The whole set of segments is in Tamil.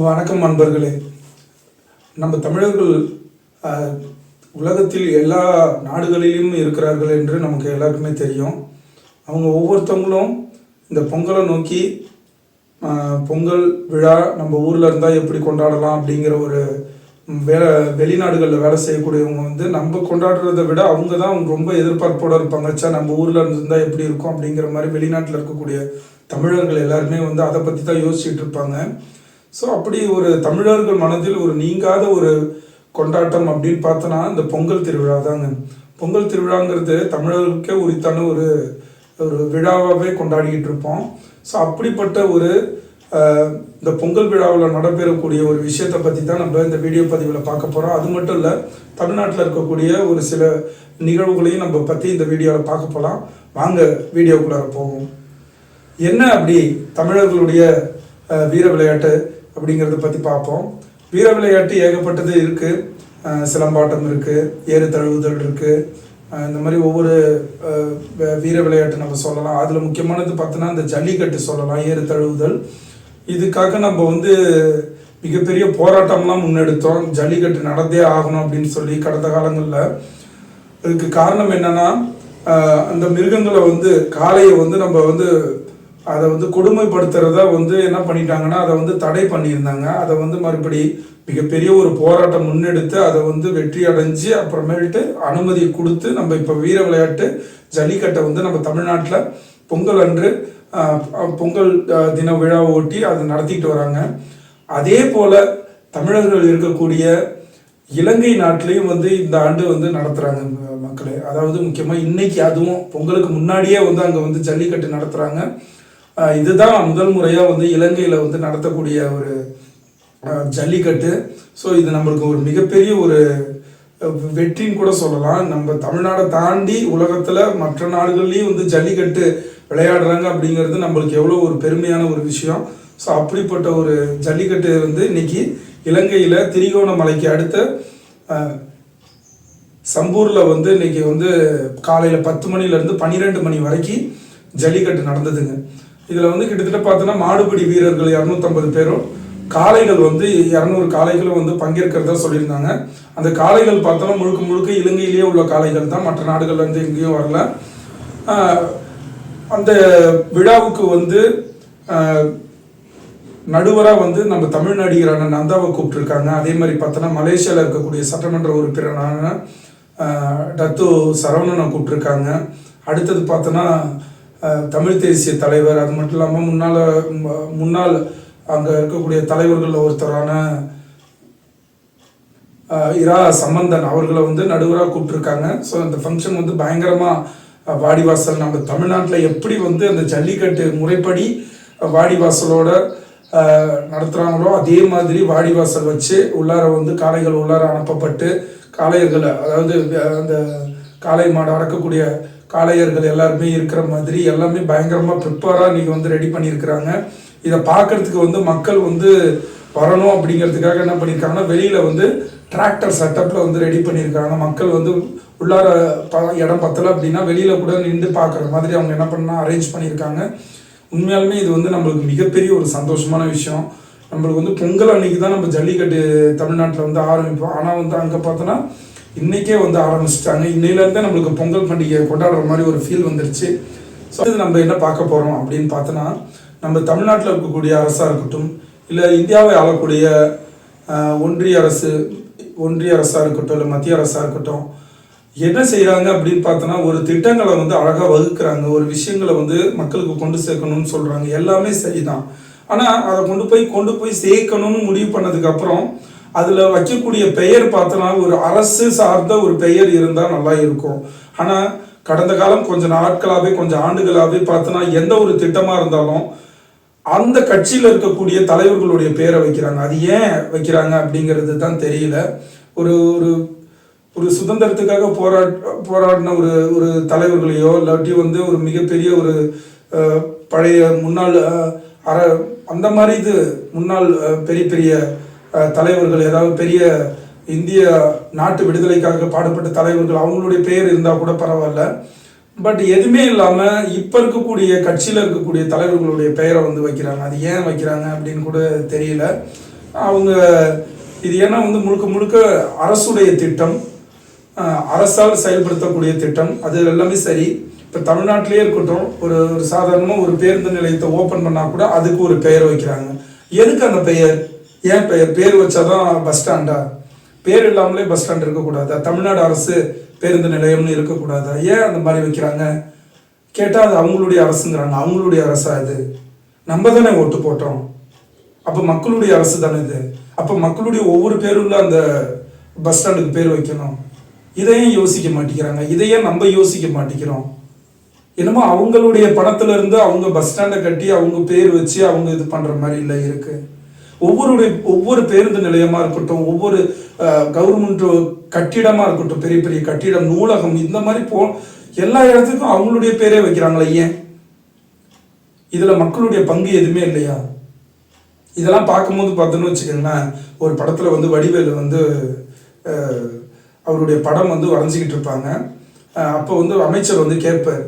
வணக்கம் நண்பர்களே. நம்ம தமிழர்கள் உலகத்தில் எல்லா நாடுகளிலும் இருக்கிறார்கள் என்று நமக்கு எல்லாருக்குமே தெரியும். அவங்க ஒவ்வொருத்தவங்களும் இந்த பொங்கலை நோக்கி பொங்கல் விழா நம்ம ஊரில் இருந்தால் எப்படி கொண்டாடலாம் அப்படிங்கிற ஒரு வேலை வெளிநாடுகளில் வேலை செய்யக்கூடியவங்க வந்து நம்ம கொண்டாடுறதை விட அவங்க தான் ரொம்ப எதிர்பார்ப்போடு இருப்பாங்க. ச்சே நம்ம ஊரில் இருந்திருந்தால் எப்படி இருக்கும்? அப்படிங்கிற மாதிரி வெளிநாட்டில் இருக்கக்கூடிய தமிழர்கள் எல்லாருமே வந்து அதை பற்றி தான் யோசிச்சுட்டு இருப்பாங்க. ஸோ அப்படி ஒரு தமிழர்கள் மனதில் ஒரு நீங்காத ஒரு கொண்டாட்டம் அப்படின்னு பார்த்தோன்னா இந்த பொங்கல் திருவிழா தாங்க. பொங்கல் திருவிழாங்கிறது தமிழர்களுக்கே உரித்தான ஒரு ஒரு விழாவாகவே கொண்டாடிக்கிட்டு இருப்போம். ஸோ அப்படிப்பட்ட ஒரு இந்த பொங்கல் விழாவில் நடைபெறக்கூடிய ஒரு விஷயத்தை பற்றி தான் நம்ம இந்த வீடியோ பதிவில் பார்க்க போகிறோம் அது மட்டும் இல்லை தமிழ்நாட்டில் இருக்கக்கூடிய ஒரு சில நிகழ்வுகளையும் நம்ம பற்றி இந்த வீடியோவில் பார்க்க போகலாம் வாங்க வீடியோக்குள்ளார போவோம். என்ன அப்படி தமிழர்களுடைய வீர விளையாட்டு? அப்படிங்கிறத பற்றி பார்ப்போம். வீர விளையாட்டு ஏகப்பட்டது இருக்குது சிலம்பாட்டம் இருக்குது ஏறு தழுவுதல் இருக்குது இந்த மாதிரி ஒவ்வொரு வீர விளையாட்டு நம்ம சொல்லலாம். அதில் முக்கியமானது பார்த்தோன்னா இந்த ஜல்லிக்கட்டு சொல்லலாம் ஏறு தழுவுதல். இதுக்காக நம்ம வந்து மிகப்பெரிய போராட்டம்லாம் முன்னெடுத்தோம். ஜல்லிக்கட்டு நடந்தே ஆகணும் அப்படின்னு சொல்லி கடந்த காலங்களில். இதுக்கு காரணம் என்னென்னா அந்த மிருகங்களை வந்து காளையை வந்து நம்ம வந்து அதை வந்து கொடுமைப்படுத்துறத வந்து என்ன பண்ணிட்டாங்கன்னா அதை வந்து தடை பண்ணியிருந்தாங்க. அதை வந்து மறுபடி மிகப்பெரிய ஒரு போராட்டம் முன்னெடுத்து அதை வந்து வெற்றி அடைஞ்சு அப்புறமேட்டு அனுமதி கொடுத்து நம்ம இப்போ வீர விளையாட்டு ஜல்லிக்கட்டை வந்து நம்ம தமிழ்நாட்டில் பொங்கல் அன்று பொங்கல் தின விழாவை ஒட்டி அதை நடத்திட்டு வராங்க. அதே போல் தமிழர்கள் இருக்கக்கூடிய இலங்கை நாட்டிலையும் வந்து இந்த ஆண்டு வந்து நடத்துகிறாங்க மக்களை. மக்களே அதாவது முக்கியமாக இன்னைக்கு அதுவும் பொங்கலுக்கு முன்னாடியே வந்து அங்கே வந்து ஜல்லிக்கட்டு நடத்துகிறாங்க இதுதான் முதல் முறையாக வந்து இலங்கையில் வந்து நடத்தக்கூடிய ஒரு ஜல்லிக்கட்டு. ஸோ இது நம்மளுக்கு ஒரு மிகப்பெரிய ஒரு வெற்றின்னு கூட சொல்லலாம். நம்ம தமிழ்நாடை தாண்டி உலகத்தில் மற்ற நாடுகள்லேயும் வந்து ஜல்லிக்கட்டு விளையாடுறாங்க அப்படிங்கிறது நம்மளுக்கு எவ்வளோ ஒரு பெருமையான ஒரு விஷயம். ஸோ அப்படிப்பட்ட ஒரு ஜல்லிக்கட்டு வந்து இன்னைக்கு இலங்கையில் திரிகோணமலைக்கு அடுத்த சம்பூரில் வந்து இன்னைக்கு வந்து காலையில் பத்து மணிலேருந்து பன்னிரெண்டு மணி வரைக்கும் ஜல்லிக்கட்டு நடந்ததுங்க. இதில் வந்து கிட்டத்தட்ட பார்த்தோன்னா மாடுபிடி வீரர்கள் இரநூத்தம்பது பேரும் காளைகள் வந்து இரநூறு காளைகளும் வந்து பங்கேற்கிறதா சொல்லியிருந்தாங்க. அந்த காளைகள் பார்த்தோம்னா முழுக்க முழுக்க இலங்கையிலேயே உள்ள காளைகள் தான். மற்ற நாடுகள்லேருந்து எங்கேயும் வரல. அந்த விழாவுக்கு வந்து நடுவராக வந்து நம்ம தமிழ் நடிகரான நந்தாவை கூப்பிட்டுருக்காங்க. அதே மாதிரி பார்த்தோன்னா மலேசியாவில் இருக்கக்கூடிய சட்டமன்ற உறுப்பினரான டத்து சரவணனை கூப்பிட்டுருக்காங்க. அடுத்தது பார்த்தோன்னா தமிழ் தேசிய தலைவர் அது மட்டும் இல்லாமல் முன்னால் முன்னால் முன்னாள் அங்கே இருக்கக்கூடிய தலைவர்களில் ஒருத்தரான இரா சம்பந்தன் அவர்களை வந்து நடுவராக கூப்பிட்டுருக்காங்க. ஸோ அந்த ஃபங்க்ஷன் வந்து பயங்கரமாக வாடிவாசல் நம்ம தமிழ்நாட்டில் எப்படி வந்து அந்த ஜல்லிக்கட்டு முறைப்படி வாடிவாசலோட நடத்துகிறாங்களோ அதே மாதிரி வாடிவாசல் வச்சு உள்ளார வந்து காளைகள் உள்ளார அனுப்பப்பட்டு காளையர்களை அதாவது அந்த காளை மாடு அடக்கக்கூடிய காளையர்கள் எல்லாருமே இருக்கிற மாதிரி எல்லாமே பயங்கரமாக ப்ரிப்பேராக இன்றைக்கி வந்து ரெடி பண்ணியிருக்கிறாங்க. இதை பார்க்குறதுக்கு வந்து மக்கள் வந்து வரணும் அப்படிங்கிறதுக்காக என்ன பண்ணியிருக்காங்கன்னா வெளியில் வந்து டிராக்டர் செட்டப்பில் வந்து ரெடி பண்ணியிருக்காங்க மக்கள் வந்து உள்ளார ப இடம் பத்தலை அப்படின்னா வெளியில் கூட நின்று பார்க்குற மாதிரி அவங்க என்ன பண்ணால் அரேஞ்ச் பண்ணியிருக்காங்க. உண்மையாலுமே இது வந்து நம்மளுக்கு மிகப்பெரிய ஒரு சந்தோஷமான விஷயம். நம்மளுக்கு வந்து பொங்கல் அன்னைக்கு தான் நம்ம ஜல்லிக்கட்டு தமிழ்நாட்டில் வந்து ஆரம்பிப்போம். ஆனால் வந்து அங்கே பார்த்தோன்னா இன்றைக்கே வந்து ஆரம்பிச்சிட்டாங்க. இன்னையிலேருந்தே நம்மளுக்கு பொங்கல் பண்டிகை கொண்டாடுற மாதிரி ஒரு ஃபீல் வந்துருச்சு. ஸோ இது நம்ம என்ன பார்க்க போகிறோம் அப்படின்னு பார்த்தோன்னா நம்ம தமிழ்நாட்டில் இருக்கக்கூடிய அரசாக இருக்கட்டும் இல்லை இந்தியாவை ஆளக்கூடிய ஒன்றிய அரசு ஒன்றிய அரசாக இருக்கட்டும் இல்லை மத்திய அரசாக இருக்கட்டும் என்ன செய்கிறாங்க அப்படின்னு பார்த்தோன்னா ஒரு திட்டங்களை வந்து அழகாக வகுக்கிறாங்க. ஒரு விஷயங்களை வந்து மக்களுக்கு கொண்டு சேர்க்கணும்னு சொல்கிறாங்க எல்லாமே சரிதான். ஆனால் அதை கொண்டு போய் கொண்டு போய் சேர்க்கணும்னு முடிவு பண்ணதுக்கப்புறம் அதில் வைக்கக்கூடிய பெயர் பார்த்தோன்னா ஒரு அரசு சார்ந்த ஒரு பெயர் இருந்தால் நல்லா இருக்கும். ஆனால் கடந்த காலம் கொஞ்சம் நாட்களாகவே கொஞ்சம் ஆண்டுகளாகவே பார்த்தோன்னா எந்த ஒரு திட்டமாக இருந்தாலும் அந்த கட்சியில் இருக்கக்கூடிய தலைவர்களுடைய பேரை வைக்கிறாங்க. அது ஏன் வைக்கிறாங்க அப்படிங்கிறது தான் தெரியல. ஒரு ஒரு ஒரு சுதந்திரத்துக்காக போராட் போராடின ஒரு ஒரு தலைவர்களையோ இல்லாட்டி வந்து ஒரு மிகப்பெரிய ஒரு பழைய முன்னாள் அற அந்த மாதிரி இது முன்னாள் பெரிய பெரிய தலைவர்கள் ஏதாவது பெரிய இந்திய நாட்டு விடுதலைக்காக பாடுபட்ட தலைவர்கள் அவங்களுடைய பெயர் இருந்தால் கூட பரவாயில்ல. பட் எதுவுமே இல்லாமல் இப்போ இருக்கக்கூடிய கட்சியில் இருக்கக்கூடிய தலைவர்களுடைய பெயரை வந்து வைக்கிறாங்க. அது ஏன் வைக்கிறாங்க அப்படின்னு கூட தெரியல. அவங்க இது ஏன்னா வந்து முழுக்க முழுக்க அரசுடைய திட்டம். அரசால் செயல்படுத்தக்கூடிய திட்டம். அது எல்லாமே சரி. இப்போ தமிழ்நாட்டிலேயே இருக்கட்டும் ஒரு ஒரு சாதாரணமாக ஒரு பேருந்து நிலையத்தை ஓப்பன் பண்ணால் கூட அதுக்கு ஒரு பெயர் வைக்கிறாங்க. எதுக்கு அந்த பெயர்? ஏன் பெயர் பேர் வச்சாதான் பஸ் ஸ்டாண்டா பேர் இல்லாமலே பஸ் ஸ்டாண்ட் இருக்கக்கூடாதா? தமிழ்நாடு அரசு பேருந்து நிலையம்னு இருக்கக்கூடாதா? ஏன் அந்த மாதிரி வைக்கிறாங்க? கேட்டால் அது அவங்களுடைய அரசுங்கிறாங்க. அவங்களுடைய அரசா இது? நம்ம தானே ஓட்டு போட்டோம். அப்போ மக்களுடைய அரசு தானே இது? அப்போ மக்களுடைய ஒவ்வொரு பேருள்ள அந்த பஸ் ஸ்டாண்டுக்கு பேர் வைக்கணும். இதையும் யோசிக்க மாட்டேங்கிறாங்க. இதையே நம்ம யோசிக்க மாட்டேங்கிறோம். என்னமோ அவங்களுடைய பணத்துல இருந்து அவங்க பஸ் ஸ்டாண்டை கட்டி அவங்க பேர் வச்சு அவங்க இது பண்ற மாதிரி இல்லை இருக்கு. ஒவ்வொருடைய ஒவ்வொரு பேருந்து நிலையமாக இருக்கட்டும் ஒவ்வொரு கவர்மெண்ட் கட்டிடமாக இருக்கட்டும் பெரிய பெரிய கட்டிடம் நூலகம் இந்த மாதிரி போ எல்லா இடத்துக்கும் அவங்களுடைய பேரே வைக்கிறாங்களே ஏன்? இதில் மக்களுடைய பங்கு எதுவுமே இல்லையா? இதெல்லாம் பார்க்கும்போது பார்த்தோன்னு வச்சுக்கோங்களேன் ஒரு படத்தில் வந்து வடிவேலு வந்து அவருடைய படம் வந்து வரைஞ்சிக்கிட்டு இருப்பாங்க. அப்போ வந்து அமைச்சர் வந்து கேட்பார்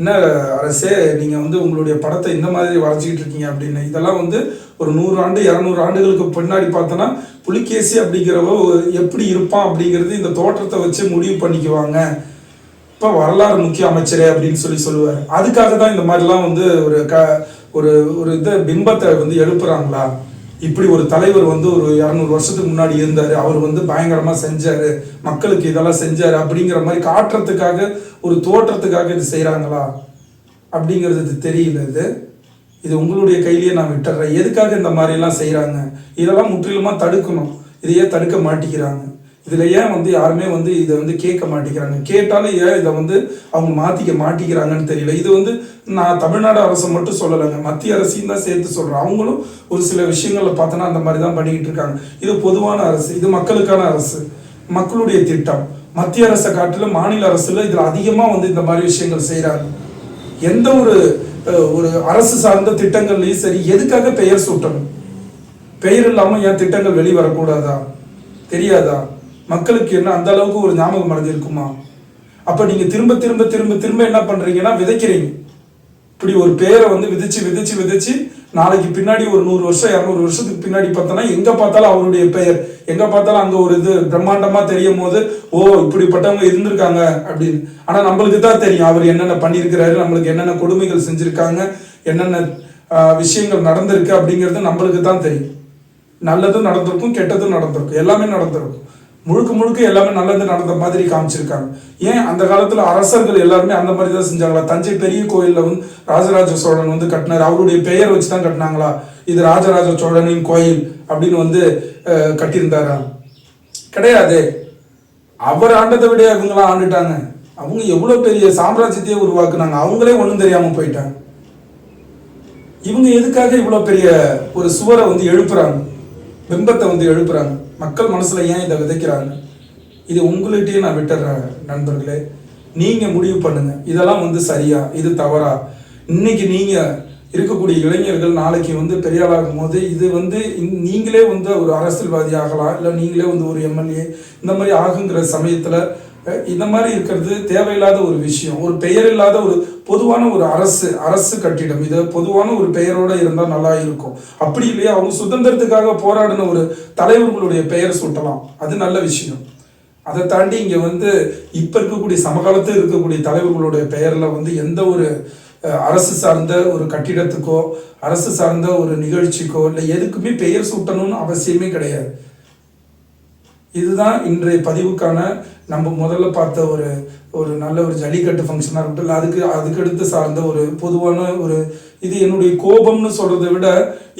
என்ன அரசே நீங்கள் வந்து உங்களுடைய படத்தை இந்த மாதிரி வரைஞ்சிக்கிட்டு இருக்கீங்க அப்படின்னு. இதெல்லாம் வந்து ஒரு நூறு ஆண்டு இரநூறு ஆண்டுகளுக்கு பின்னாடி பார்த்தோன்னா புலிகேசி அப்படிங்கிறவ எப்படி இருப்பான் அப்படிங்கிறது இந்த தோற்றத்தை வச்சு முடிவு பண்ணிக்குவாங்க. இப்போ வரலாறு முக்கிய அமைச்சரே அப்படின்னு சொல்லி சொல்லுவார். அதுக்காக தான் இந்த மாதிரிலாம் வந்து ஒரு க ஒரு ஒரு இதை பிம்பத்தை வந்து எழுப்புறாங்களா? இப்படி ஒரு தலைவர் வந்து ஒரு இரநூறு வருஷத்துக்கு முன்னாடி இருந்தார். அவர் வந்து பயங்கரமாக செஞ்சார். மக்களுக்கு இதெல்லாம் செஞ்சார் அப்படிங்கிற மாதிரி காட்டுறதுக்காக ஒரு தோற்றத்துக்காக இது செய்கிறாங்களா அப்படிங்கிறது இது தெரியல இது. இது உங்களுடைய கையிலேயே நான் விட்டுறேன். எதுக்காக இந்த மாதிரிலாம் செய்கிறாங்க இதெல்லாம் முற்றிலுமாக தடுக்கணும். இதையே தடுக்க மாட்டேங்கிறாங்க. இதில் ஏன் வந்து யாருமே வந்து இதை வந்து கேட்க மாட்டேங்கிறாங்க? கேட்டாலும் ஏன் இதை வந்து அவங்க மாற்றிக்க மாட்டேங்கிறாங்கன்னு தெரியல. இது வந்து நான் தமிழ்நாடு அரசு மட்டும் சொல்லலைங்க. மத்திய அரசையும் தான் சேர்த்து சொல்கிறேன் அவங்களும் ஒரு சில விஷயங்களில் பார்த்தோன்னா அந்த மாதிரி தான் பண்ணிக்கிட்டு இருக்காங்க. இது பொதுவான அரசு. இது மக்களுக்கான அரசு. மக்களுடைய திட்டம். மத்திய அரசை காட்டிலும் மாநில அரசில் இதில் அதிகமாக வந்து இந்த மாதிரி விஷயங்கள் செய்கிறாங்க எந்த ஒரு ஒரு அரசு சார்ந்த திட்டங்கள்லையும் சரி எதுக்காக பெயர் சூட்டணும்? பெயர் இல்லாமல் ஏன் திட்டங்கள் வெளிவரக்கூடாதா? தெரியாதா? மக்களுக்கு என்ன அந்த அளவுக்கு ஒரு ஞாபகம் அடைஞ்சிருக்குமா இருக்குமா அப்ப நீங்க திரும்ப திரும்ப திரும்ப திரும்ப என்ன பண்றீங்கன்னா விதைக்கிறீங்க. இப்படி ஒரு பேரை வந்து விதைச்சு விதைச்சு விதைச்சு நாளைக்கு பின்னாடி ஒரு நூறு வருஷம் இரநூறு வருஷத்துக்கு பின்னாடி பார்த்தோன்னா எங்க பார்த்தாலும் அவருடைய பெயர். எங்க பார்த்தாலும் அங்கே ஒரு இது பிரம்மாண்டமா தெரியும் போது ஓ இப்படிப்பட்டவங்க இருந்திருக்காங்க அப்படின்னு. ஆனா நம்மளுக்கு தான் தெரியும் அவர் என்னென்ன பண்ணியிருக்கிறாரு நம்மளுக்கு என்னென்ன கொடுமைகள் செஞ்சிருக்காங்க என்னென்ன விஷயங்கள் நடந்திருக்கு அப்படிங்கிறது நம்மளுக்கு தான் தெரியும். நல்லதும் நடந்திருக்கும் கெட்டதும் நடந்திருக்கும். எல்லாமே நடந்திருக்கும். முழுக்க முழுக்க எல்லாமே நல்லது நடந்த மாதிரி காமிச்சிருக்காங்க. ஏன் அந்த காலத்தில் அரசர்கள் எல்லாருமே அந்த மாதிரி தான் செஞ்சாங்களா? தஞ்சை பெரிய கோயிலில் வந்து ராஜராஜ சோழன் வந்து கட்டினார். அவருடைய பெயர் வச்சு தான் கட்டினாங்களா? இது ராஜராஜ சோழனின் கோயில் அப்படின்னு வந்து கட்டியிருந்தாரா? கிடையாது. அவர் ஆண்டதை விட இவங்களாம் ஆண்டுட்டாங்க. அவங்க எவ்வளோ பெரிய சாம்ராஜ்யத்தையே உருவாக்குனாங்க. அவங்களே ஒன்றும் தெரியாமல் போயிட்டாங்க. இவங்க எதுக்காக இவ்வளோ பெரிய ஒரு சுவரை வந்து எழுப்புறாங்க? பிம்பத்தை வந்து எழுப்புறாங்க? மக்கள் மனசில் ஏன் இதை விதைக்கிறாங்க? இது உங்கள்கிட்டயே நான் விட்டுறேன் நண்பர்களே. நீங்கள் முடிவு பண்ணுங்கள் இதெல்லாம் வந்து சரியா? இது தவறா? இன்னைக்கு நீங்கள் இருக்கக்கூடிய இளைஞர்கள் நாளைக்கு வந்து பெரியாளாகும் போது இது வந்து நீங்களே வந்து ஒரு அரசியல்வாதி ஆகலாம் இல்லை நீங்களே வந்து ஒரு எம்எல்ஏ இந்த மாதிரி ஆகுங்கிற சமயத்தில் இந்த மாதிரி இருக்கிறது தேவையில்லாத ஒரு விஷயம். ஒரு பெயர் இல்லாத ஒரு பொதுவான ஒரு அரசு அரசு கட்டிடம். இது பொதுவான ஒரு பெயரோட இருந்தால் நல்லா இருக்கும். அப்படி இல்லையா? அவங்க சுதந்திரத்துக்காக போராடின ஒரு தலைவர்களுடைய பெயர் சூட்டலாம். அது நல்ல விஷயம். அதை தாண்டி இங்கே வந்து இப்போ இருக்கக்கூடிய சமகாலத்தில் இருக்கக்கூடிய தலைவர்களுடைய பெயரில் வந்து எந்த ஒரு அரசு சார்ந்த ஒரு கட்டிடத்துக்கோ அரசு சார்ந்த ஒரு நிகழ்ச்சிக்கோ இல்லை எதுக்குமே பெயர் சூட்டணும்னு அவசியமே கிடையாது. இதுதான் இன்றைய பதிவுக்கான நம்ம முதல்ல பார்த்த ஒரு ஒரு நல்ல ஒரு ஜல்லிக்கட்டு ஃபங்க்ஷனாக இருக்கட்டும் இல்லை அதுக்கு அதுக்கடுத்து சார்ந்த ஒரு பொதுவான ஒரு இது என்னுடைய கோபம்னு சொல்கிறத விட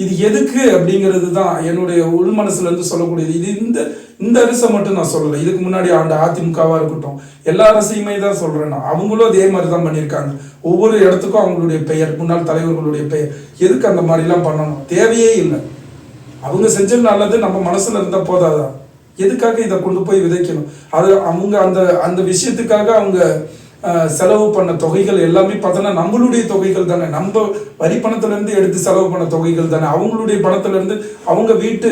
இது எதுக்கு அப்படிங்கிறது தான் என்னுடைய உள் மனசுலேருந்து சொல்லக்கூடியது. இது இந்த இந்த அரசை மட்டும் நான் சொல்லலை. இதுக்கு முன்னாடி ஆண்ட அதிமுகவாக இருக்கட்டும் எல்லா அரசையுமே தான் சொல்கிறேன்னா நான். அவங்களும் அதே மாதிரி தான் பண்ணியிருக்காங்க. ஒவ்வொரு இடத்துக்கும் அவங்களுடைய பெயர் முன்னாள் தலைவர்களுடைய பெயர். எதுக்கு அந்த மாதிரிலாம் பண்ணணும்? தேவையே இல்லை. அவங்க செஞ்சது நல்லது நம்ம மனசில் இருந்தால் போதாதான் எதுக்காக இதை கொண்டு போய் விதைக்கணும்? அது அவங்க அந்த அந்த விஷயத்துக்காக அவங்க செலவு பண்ண தொகைகள் எல்லாமே பார்த்தோன்னா நம்மளுடைய தொகைகள் தானே. நம்ம வரி பணத்திலேருந்து எடுத்து செலவு பண்ண தொகைகள் தானே. அவங்களுடைய பணத்திலேருந்து அவங்க வீட்டு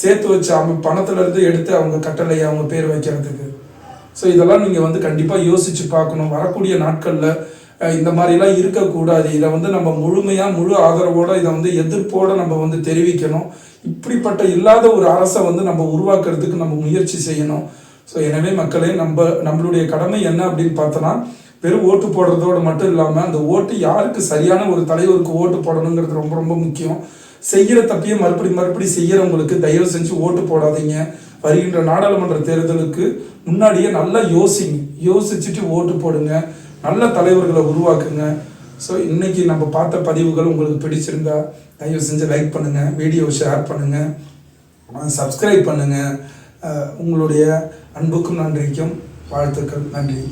சேர்த்து வச்ச அவங்க பணத்திலேருந்து எடுத்து அவங்க கட்டளை அவங்க பேர் வைக்கிறதுக்கு. ஸோ இதெல்லாம் நீங்கள் வந்து கண்டிப்பாக யோசிச்சு பார்க்கணும். வரக்கூடிய நாட்களில் இந்த மாதிரிலாம் இருக்கக்கூடாது. இதை வந்து நம்ம முழுமையாக முழு ஆதரவோடு இதை வந்து எதிர்ப்போடு நம்ம வந்து தெரிவிக்கணும். இப்படிப்பட்ட இல்லாத ஒரு அரசை வந்து நம்ம உருவாக்குறதுக்கு நம்ம முயற்சி செய்யணும். ஸோ எனவே மக்களே நம்ம நம்மளுடைய கடமை என்ன அப்படின்னு பார்த்தோன்னா வெறும் ஓட்டு போடுறதோடு மட்டும் இல்லாமல் அந்த ஓட்டு யாருக்கு சரியான ஒரு தலைவருக்கு ஓட்டு போடணுங்கிறது ரொம்ப ரொம்ப முக்கியம். செய்கிற தப்பையும் மறுபடி மறுபடி செய்கிறவங்களுக்கு தயவு செஞ்சு ஓட்டு போடாதீங்க. வருகின்ற நாடாளுமன்ற தேர்தலுக்கு முன்னாடியே நல்லா யோசிங்க. யோசிச்சுட்டு ஓட்டு போடுங்க. நல்ல தலைவர்களை உருவாக்குங்க. ஸோ இன்றைக்கி நம்ம பார்த்த பதிவுகள் உங்களுக்கு பிடிச்சிருந்தா தயவு செஞ்சு லைக் பண்ணுங்கள் வீடியோ ஷேர் பண்ணுங்கள் சப்ஸ்கிரைப் பண்ணுங்கள் உங்களுடைய அன்புக்கும் நன்றிக்கும் வாழ்த்துக்கள் நன்றி.